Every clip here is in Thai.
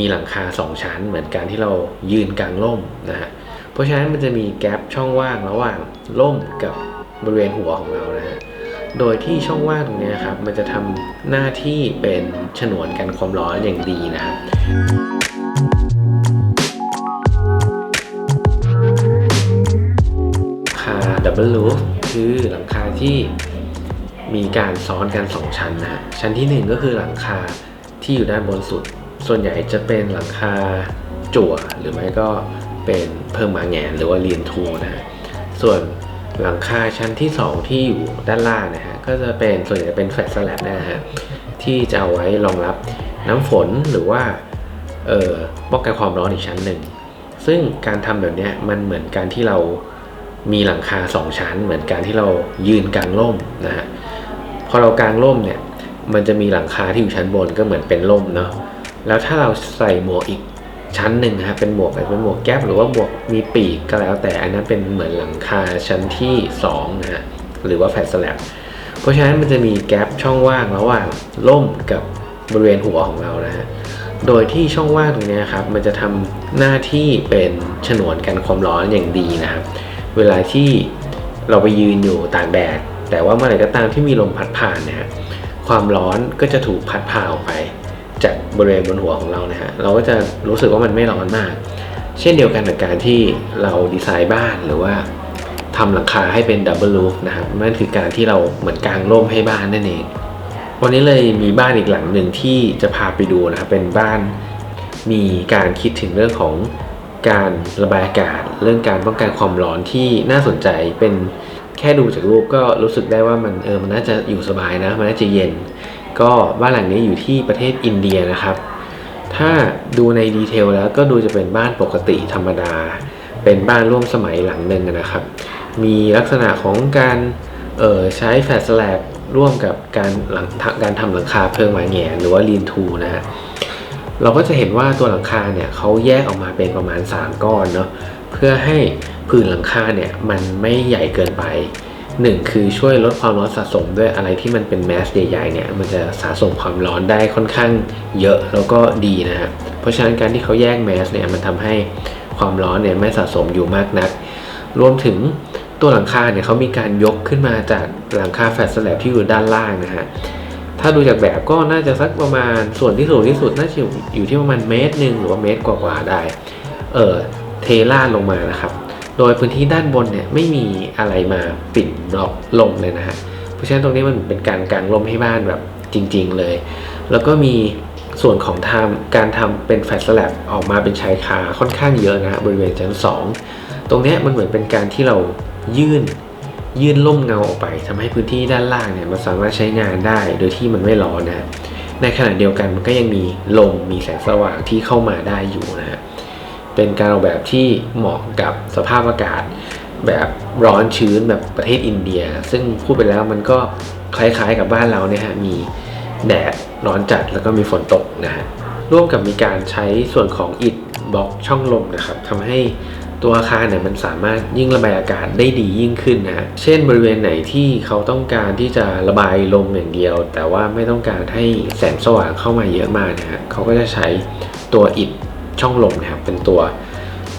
มีหลังคา2ชั้นเหมือนการที่เรายืนกลางร่มนะฮะ เพราะฉะนั้นมันจะมีแกลบช่องว่างระหว่างร่มกับบริเวณหัวของเรานะฮะ โดยที่ช่องว่างตรงนี้ครับมันจะทำหน้าที่เป็นฉนวนกันความร้อนอย่างดีนะครับคาดับเบิลลูฟคือหลังคาที่มีการซ้อนกัน 2 ชั้นนะชั้นทีหนึ่1 ก็คือหลังคาที่อยู่ด้านบนสุด ส่วนใหญ่จะเป็นหลังคาจั่วหรือไม่ก็เป็นเพิ่มมาแงนหรือว่าเรียนทูนะฮะส่วนหลังคาชั้นที่ 2 ที่อยู่ด้านล่างนะฮะก็จะเป็นส่วนใหญ่เป็นแฟลตสแลบนะฮะที่จะเอาไว้รองรับน้ำฝนหรือว่าเอ่อป้องกันความร้อนอีกชั้นหนึ่งซึ่งการทำแบบนี้มันเหมือนการที่เรามีหลังคาสองชั้น เหมือนการที่เรายืนกลางร่มนะฮะพอเรากลางร่มเนี่ยมันจะมีหลังคาที่อยู่ชั้นบนก็เหมือนเป็นร่มเนาะ แล้วถ้าเราใส่หมวกอีกชั้นหนึ่งนะฮะเป็นหมวกแบบเป็นหมวกแก๊ปหรือว่าหมวกมีปีกก็แล้วแต่อันนั้นเป็นเหมือนหลังคาชั้นที่สองนะฮะหรือว่าแฟลตสแลบเพราะฉะนั้นมันจะมีแก๊ปช่องว่างระหว่างร่มกับบริเวณหัวของเรานะฮะโดยที่ช่องว่างตรงนี้ครับมันจะทำหน้าที่เป็นฉนวนกันความร้อนอย่างดีนะครับเวลาที่เราไปยืนอยู่ตากแดดแต่ว่าเมื่อไหร่ก็ตามที่มีลมพัดผ่านนะฮะความร้อนก็จะถูกพัดพาออกไป จากบริเวณบนหัวของเรานะฮะเราก็จะรู้สึกว่ามันไม่ร้อนมาก เช่นเดียวกันกับการที่เราดีไซน์บ้านหรือว่าทำหลังคาให้เป็นดับเบิลลูฟนะครับนั่นคือการที่เราเหมือนกางร่มให้บ้านนั่นเอง วันนี้เลยมีบ้านอีกหลังหนึ่งที่จะพาไปดูนะครับเป็นบ้านมีการคิดถึงเรื่องของการระบายอากาศ เรื่องการป้องกันความร้อนที่น่าสนใจเป็นแค่ดูจากรูปก็รู้สึกได้ว่ามันเออมันน่าจะอยู่สบายนะ มันน่าจะเย็น ก็บ้านหลังนี้อยู่ที่ประเทศอินเดียนะครับ ถ้าดูในดีเทลแล้วก็ดูจะเป็นบ้านปกติธรรมดา เป็นบ้านร่วมสมัยหลังหนึ่งนะครับ มีลักษณะของการเออใช้แฟลตสแลบร่วมกับการหลังการทำหลังคาเพิงหมาแงนหรือว่าลีนทูนะฮะเราก็จะเห็นว่าตัวหลังคาเนี่ยเขาแยกออกมาเป็นประมาณ 3 ก้อนเนาะเพื่อให้ผืนหลังคาเนี่ยมันไม่ใหญ่เกินไป หนึ่งคือช่วยลดความร้อนสะสมด้วยอะไรที่มันเป็นแมสใหญ่ๆเนี่ยมันจะสะสมความร้อนได้ค่อนข้างเยอะแล้วก็ดีนะฮะเพราะฉะนั้นการที่เขาแยกแมสเนี่ยมันทำให้ความร้อนเนี่ยไม่สะสมอยู่มากนัก รวมถึงตัวหลังคาเนี่ยเขามีการยกขึ้นมาจากหลังคาแฟลตสแลบที่อยู่ด้านล่างนะฮะถ้าดูจากแบบก็น่าจะสักประมาณส่วนที่สูงที่สุดน่าจะอยู่ที่ประมาณเมตรหนึ่งหรือว่าเมตรกว่าๆได้ เออเทล่าลงมานะครับ โดยพื้นที่ด้านบนเนี่ยไม่มีอะไรมาปิดบล็อกลมเลยนะฮะ เพราะฉะนั้นตรงนี้มันเป็นการกางลมให้บ้านแบบจริง ๆเลย แล้วก็มีส่วนของทำการทำเป็นแฟลตสแลบออกมาเป็นชายคาค่อนข้างเยอะนะบริเวณชั้นสองตรงนี้มันเหมือนเป็นการที่เรายื่นยื่นล่มเงาออกไปทำให้พื้นที่ด้านล่างเนี่ยมันสามารถใช้งานได้โดยที่มันไม่ร้อนนะฮะในขณะเดียวกันมันก็ยังมีลมมีแสงสว่างที่เข้ามาได้อยู่นะฮะ เป็นการออกแบบที่เหมาะกับสภาพอากาศ แบบร้อนชื้นแบบประเทศอินเดีย ซึ่งพูดไปแล้วมันก็คล้ายๆกับบ้านเราเนี่ยฮะมีแดดร้อนจัดแล้วก็มีฝนตกนะฮะร่วมกับมีการใช้ส่วนของอิฐบล็อกช่องลมนะครับทำให้ตัวอาคารเนี่ยมันสามารถยิ่งระบายอากาศได้ดียิ่งขึ้นนะฮะเช่นบริเวณไหนที่เขาต้องการที่จะระบายลมอย่างเดียว แต่ว่าไม่ต้องการให้แสงสว่างเข้ามาเยอะมากนะฮะเขาก็จะใช้ตัวอิฐ ช่องลมนะครับเป็นตัว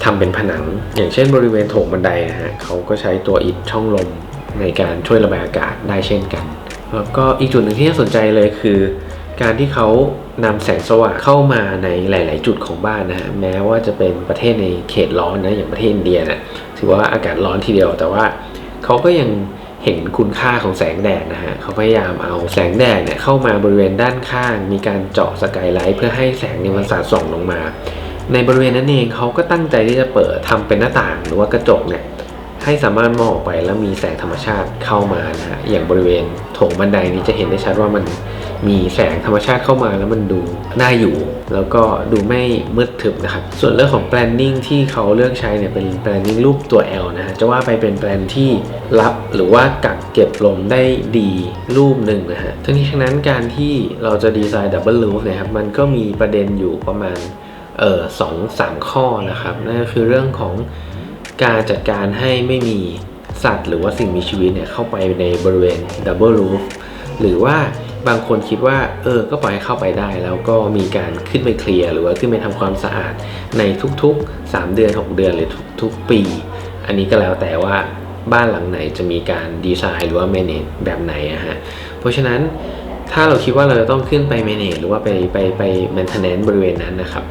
ทำเป็นผนัง อย่างเช่นบริเวณโถงบันไดนะฮะเขาก็ใช้ตัวอิฐช่องลมในการช่วยระบายอากาศได้เช่นกัน แล้วก็อีกจุดหนึ่งที่น่าสนใจเลยคือ การที่เขานำแสงสว่างเข้ามาในหลาย ๆ จุดของบ้านนะฮะแม้ว่าจะเป็นประเทศในเขตร้อนนะอย่างประเทศอินเดียนะถือว่าอากาศร้อนทีเดียว แต่ว่าเขาก็ยังเห็นคุณค่าของแสงแดดนะฮะเขาพยายามเอาแสงแดดเนี่ยเข้ามาบริเวณด้านข้าง มีการเจาะสกายไลท์เพื่อให้แสงเนี่ยมันสาดส่องลงมา ในบริเวณนั้นเองเขาก็ตั้งใจที่จะเปิดทำเป็นหน้าต่างหรือว่ากระจกเนี่ยให้สามารถมองออกไปแล้วมีแสงธรรมชาติเข้ามานะฮะอย่างบริเวณโถงบันไดนี้จะเห็นได้ชัดว่ามันมีแสงธรรมชาติเข้ามาแล้วมันดูน่าอยู่ แล้วก็ดูไม่มืดทึบนะครับส่วนเรื่องของ planning ที่เขาเลือกใช้เนี่ยเป็น planning รูปตัว L นะฮะจะว่าไปเป็นแปลนที่รับหรือว่ากักเก็บลมได้ดีรูปหนึ่งนะฮะทั้งนี้ทั้งนั้นการที่เราจะดีไซน์ double roof เนะครับมันก็มีประเด็นอยู่ประมาณ เออสองสามข้อนะครับนั่นก็คือเรื่องของการจัดการให้ไม่มีสัตว์ หรือว่าสิ่งมีชีวิตเนี่ยเข้าไปในบริเวณดับเบิลรูฟหรือว่าบางคนคิดว่าเออก็ปล่อยให้เข้าไปได้ แล้วก็มีการขึ้นไปเคลียร์หรือว่าขึ้นไปทำความสะอาดในทุกๆ 3 เดือน 6 เดือนหรือทุกๆปี อันนี้ก็แล้วแต่ว่าบ้านหลังไหนจะมีการดีไซน์หรือว่า manage แบบไหนอะฮะเพราะฉะนั้นถ้าเราคิดว่าเราจะต้องขึ้นไป manage หรือว่าไปไปไป maintenance บริเวณนั้นนะครับ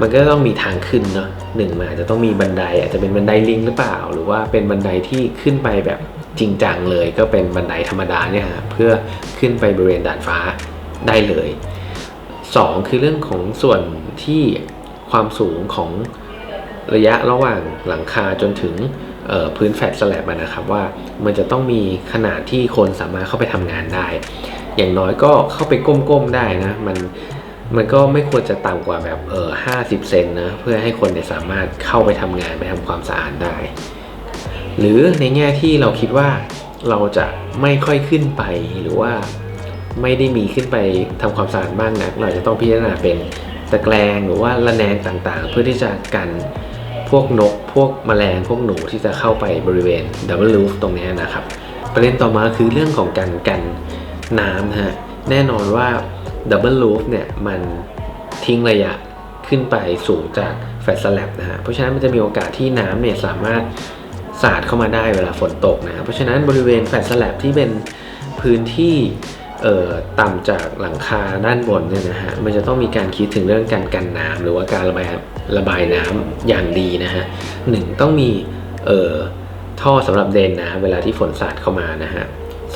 มันก็ต้องมีทางขึ้นเนาะหนึ่งมันอาจจะต้องมีบันไดอาจจะเป็นบันไดลิงหรือเปล่า หรือว่าเป็นบันไดที่ขึ้นไปแบบจริงจังเลย ก็เป็นบันไดธรรมดาเนี่ยฮะเพื่อขึ้นไปบริเวณดาดฟ้าได้เลยสองคือเรื่องของส่วนที่ความสูงของระยะระหว่างหลังคาจนถึงออพื้นแฟลตสแลบนะครับว่ามันจะต้องมีขนาดที่คนสามารถเข้าไปทำงานได้ อย่างน้อยก็เข้าไปก้มๆได้นะมัน มันก็ไม่ควรจะต่ำกว่าแบบเออห้าสิบเซนนะเพื่อให้คนเนี่ยสามารถเข้าไปทำงานไปทำความสะอาดได้ หรือในแง่ที่เราคิดว่าเราจะไม่ค่อยขึ้นไปหรือว่าไม่ได้มีขึ้นไปทำความสะอาดมากนัก เราจะต้องพิจารณาเป็นตะแกรงหรือว่าระแนงต่างๆ เพื่อที่จะกันพวกนก พวกแมลงพวกหนูที่จะเข้าไปบริเวณดับเบิลลูฟตรงนี้นะครับ ประเด็นต่อมาคือเรื่องของการกันน้ำนะฮะแน่นอนว่าดับเบิลลูฟเนี่ยมันทิ้งระยะขึ้นไปสูงจากแฟลตสแลบนะฮะเพราะฉะนั้นมันจะมีโอกาสที่น้ำเนี่ยสามารถสาดเข้ามาได้เวลาฝนตกนะเพราะฉะนั้นบริเวณแฟลตสแลบที่เป็นพื้นที่เอ่อต่ำจากหลังคาด้านบนเนี่ยนะฮะมันจะต้องมีการคิดถึงเรื่องการกันน้ำหรือว่าการระบายระบายน้ำอย่างดีนะฮะหนึ่งต้องมีเอ่อท่อสำหรับเดนน้ำเวลาที่ฝนสาดเข้ามานะฮะ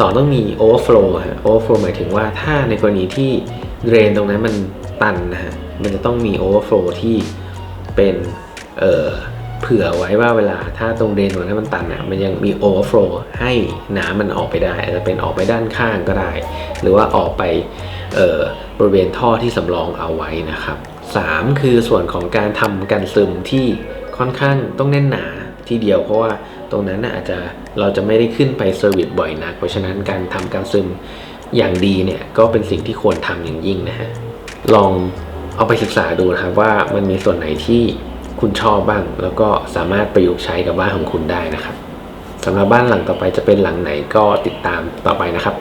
สองต้องมี overflow ฮะ overflow หมายถึงว่าถ้าในกรณีที่เดรนตรงนั้นมันตันนะฮะ มันจะต้องมี overflow ที่เป็นเอ่อเผื่อไว้ว่าเวลาถ้าตรงเดรนตรงนั้นมันตันอะมันยังมี overflow ให้น้ำมันออกไปได้อาจจะเป็นออกไปด้านข้างก็ได้ หรือว่าออกไปเอ่อบริเวณท่อที่สำรองเอาไว้นะครับสามคือส่วนของการทำการซึมที่ค่อนข้างต้องแน่นหนาทีเดียวเพราะว่า ตรงนั้นนะอาจจะเราจะไม่ได้ขึ้นไปเซอร์วิสบ่อยนักเพราะฉะนั้นการทำการซึมอย่างดีเนี่ยก็เป็นสิ่งที่ควรทำอย่างยิ่งนะฮะลองเอาไปศึกษาดูนะครับว่ามันมีส่วนไหนที่คุณชอบบ้าง แล้วก็สามารถประยุกต์ใช้กับบ้านของคุณได้นะครับสำหรับบ้านหลังต่อไปจะเป็นหลังไหนก็ติดตามต่อไปนะครับ